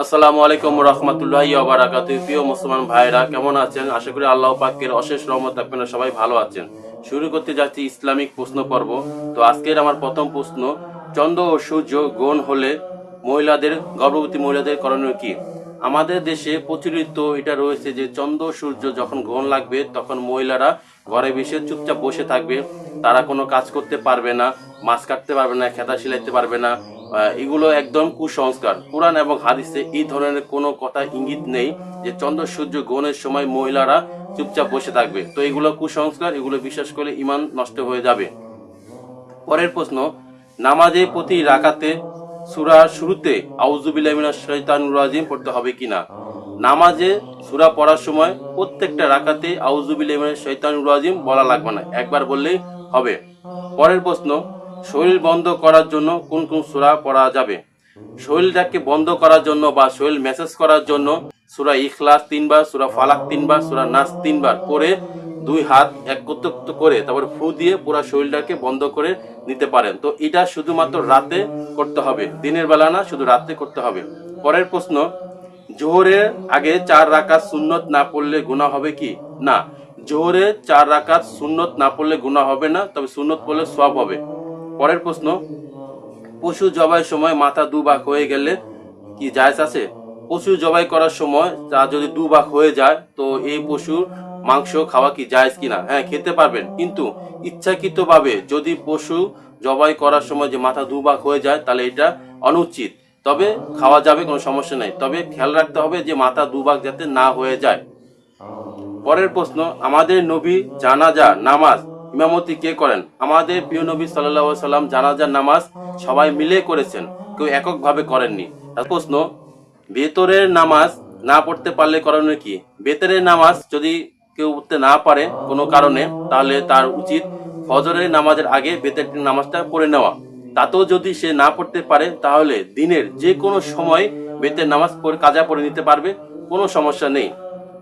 আসসালামু আলাইকুম রহমতুল্লাহ বারাকাত প্রিয় মুসলমান ভাইরা কেমন আছেন? আশা করি আল্লাহ পাকের অশেষ রহমত আপনারা সবাই ভালো আছেন। শুরু করতে যাচ্ছি ইসলামিক প্রশ্ন পর্ব। তো আজকের আমার প্রথম প্রশ্ন, চন্দ্র ও সূর্য গণ হলে মহিলাদের, গর্ভবতী মহিলাদের করণীয় কি? আমাদের দেশে প্রচলিত এটা রয়েছে যে চন্দ্র সূর্য যখন গ্রহণ লাগবে, তখন মহিলারা ঘরে বসে চুপচাপ বসে থাকবে। তারা কোনো কাজ করতে পারবে না, মাছ কাটতে পারবে না, খেতা সিলাইতে পারবে না। এগুলো একদম কুসংস্কার। কোরআন এবং হাদিসে এই ধরনের কোনো কথা ইঙ্গিত নেই যে চন্দ্র, সূর্য, গ্রহণের সময় মহিলারা চুপচাপ বসে থাকবে। তো এগুলো কুসংস্কার, এগুলো বিশ্বাস করে ইমান নষ্ট হয়ে যাবে। পরের প্রশ্ন, নামাজে প্রতি রাকাতে সুরা শুরুতে আউযুবিল্লাহি মিনাশ শাইতানির রাজিম পড়তে হবে কিনা? নামাজে সুরা পড়ার সময় প্রত্যেকটা রাকাতে আউযুবিল্লাহি মিনাশ শাইতানির রাজিম বলা লাগবে না, একবার বললেই হবে। পরের প্রশ্ন শরীর বন্ধ করার জন্য কোন কোন সূরা পড়া যাবে? শরীরটাকে বন্ধ করার জন্য বা শরীর মেসেজ করার জন্য সূরা ইখলাস তিনবার, সূরা ফালাক তিনবার, সূরা নাস তিনবার পরে দুই হাত একত্রিত করে তারপর ফু দিয়ে পুরো শরীরটাকে বন্ধ করে নিতে পারেন। তো এটা শুধুমাত্র রাতে করতে হবে, দিনের বেলা না, শুধু রাতে করতে হবে। পরের প্রশ্ন জোহরের আগে চার রাকাত সুন্নত না পড়লে গুনাহ হবে কি? না, জোহরে চার রাকাত সুন্নত না পড়লে গুনাহ হবে না, তবে সুন্নত পড়লে সব হবে। পরের প্রশ্ন, পশু জবাই সময় মাথা দুভাগ হয়ে গেলে কি জায়জ আছে? পশু জবাই করার সময় তা যদি দুভাগ হয়ে যায়, তো এই পশুর মাংস খাওয়া কি জায়েজ কিনা? হ্যাঁ খেতে পারবেন। কিন্তু ইচ্ছাকৃতভাবে যদি পশু জবাই করার সময় যে মাথা দুভাগ হয়ে যায়, তাহলে এটা অনুচিত। তবে খাওয়া যাবে, কোনো সমস্যা নেই। তবে খেয়াল রাখতে হবে যে মাথা দুভাগ যাতে না হয়ে যায়। পরের প্রশ্ন, আমাদের নবী জানাজা, নামাজ ইমামতি কে করেন? আমাদের প্রিয় নবী সাল্লাহ সাল্লাম জানাজার নামাজ সবাই মিলে করেছেন, কেউ এককভাবে করেননি। প্রশ্ন বেতরের নামাজ না পড়তে পারলে করণীয় কি? বেতরের নামাজ যদি কেউ উঠতে না পারে কোনো কারণে, তাহলে তার উচিত ফজরের নামাজের আগে বেতের নামাজটা পড়ে নেওয়া। তাতেও যদি সে না পড়তে পারে, তাহলে দিনের যে কোনো সময় বেতের নামাজ পড়ে কাজা পড়ে নিতে পারবে, কোনো সমস্যা নেই।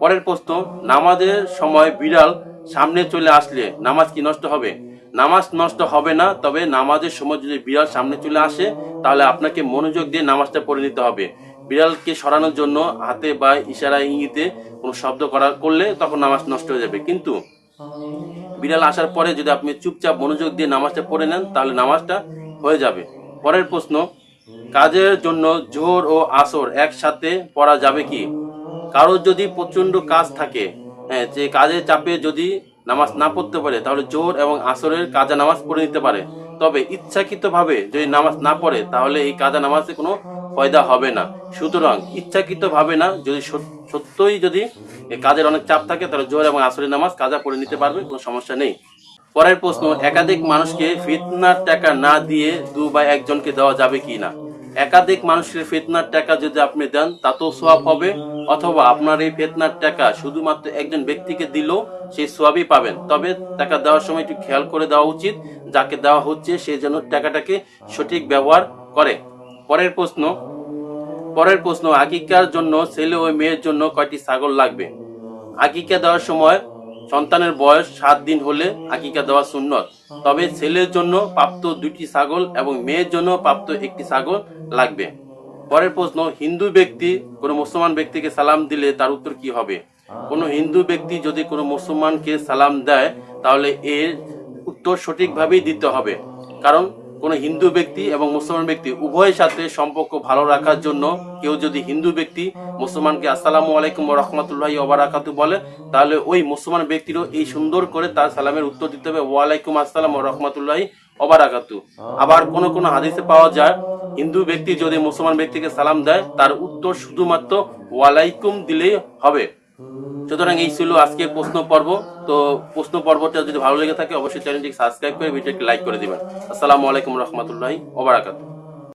পরের প্রশ্ন, নামাজের সময় বিড়াল সামনে চলে আসলে নামাজ কি নষ্ট হবে? নামাজ নষ্ট হবে না, তবে নামাজের সময় যদি বিড়াল সামনে চলে আসে, তাহলে আপনাকে মনোযোগ দিয়ে নামাজটা পড়ে নিতে হবে। বিড়ালকে সরানোর জন্য হাতে বা ইশারা ইঙ্গিতে কোনো শব্দ করা করলে তখন নামাজ নষ্ট হয়ে যাবে। কিন্তু বিড়াল আসার পরে যদি আপনি চুপচাপ মনোযোগ দিয়ে নামাজটা পড়ে নেন, তাহলে নামাজটা হয়ে যাবে। পরের প্রশ্ন, কাজের জন্য জোর ও আসর একসাথে পড়া যাবে কি? কারোর যদি প্রচণ্ড কাজ থাকে হ্যাঁ যে কাজের চাপে যদি নামাজ না পড়তে পারে, তাহলে জোর এবং আসরের কাজা নামাজ পড়ে নিতে পারে। তবে ইচ্ছাকৃতভাবে যদি নামাজ না পড়ে, তাহলে এই কাজা নামাজে কোনো ফয়দা হবে না। সুতরাং ইচ্ছাকৃতভাবে না, যদি সত্যই যদি কাজের অনেক চাপ থাকে, তাহলে জোর এবং আসরের নামাজ কাজা পড়ে নিতে পারবে, কোনো সমস্যা নেই। পরের প্রশ্ন, একাধিক মানুষকে ফিতনার টাকা না দিয়ে দু বা একজনকে দেওয়া যাবে কি না একাধিক মানুষের ফিতনার টাকা যদি আপনি দেন তাতেও সোয়াব হবে। অথবা আপনার এই ফিতনার টাকা শুধুমাত্র একজন ব্যক্তিকে দিলেও সেই সোয়াবই পাবেন। তবে টাকা দেওয়ার সময় একটু খেয়াল করে দেওয়া উচিত, যাকে দেওয়া হচ্ছে সে যেন টাকাটাকে সঠিক ব্যবহার করে। পরের প্রশ্ন পরের প্রশ্ন আকিকার জন্য ছেলে ও মেয়ের জন্য কয়টি ছাগল লাগবে? আকিকা দেওয়ার সময় সন্তানের বয়স সাত দিন হলে আকিকা দেওয়া সুন্নত। তবে ছেলের জন্য প্রাপ্ত দুটি ছাগল এবং মেয়ের জন্য প্রাপ্ত একটি ছাগল লাগবে। পরের প্রশ্ন, হিন্দু ব্যক্তি কোনো মুসলমান ব্যক্তিকে সালাম দিলে তার উত্তর কি হবে? কোনো হিন্দু ব্যক্তি যদি কোনো মুসলমানকে সালাম দেয়, তাহলে এর উত্তর সঠিকভাবেই দিতে হবে। কারণ কোনো হিন্দু ব্যক্তি এবং মুসলমান ব্যক্তি উভয়ের সাথে সম্পর্ক ভালো রাখার জন্য কেউ যদি হিন্দু ব্যক্তি মুসলমানকে আসসালামু আলাইকুম রহমতুল্লাহ ওবরাকাতু বলে, তাহলে ওই মুসলমান ব্যক্তিরও এই সুন্দর করে তার সালামের উত্তর দিতে হবে ওয়ালাইকুম আসসালাম রহমতুল্লাহ ওবরাকাতু আবার কোন কোন হাদিসে পাওয়া যায় হিন্দু ব্যক্তি যদি মুসলমান ব্যক্তিকে সালাম দেয়, তার উত্তর শুধুমাত্র ওয়ালাইকুম দিলেই হবে। সুতরাং এই ছিল আজকে প্রশ্ন পর্ব। তো প্রশ্ন পর্বটা যদি ভালো লেগে থাকে, অবশ্যই চ্যানেলটি সাবস্ক্রাইব করে ভিডিওটি লাইক করে দিবেন। আসসালামু আলাইকুম রহমতুল্লাহ ওবরাকাতু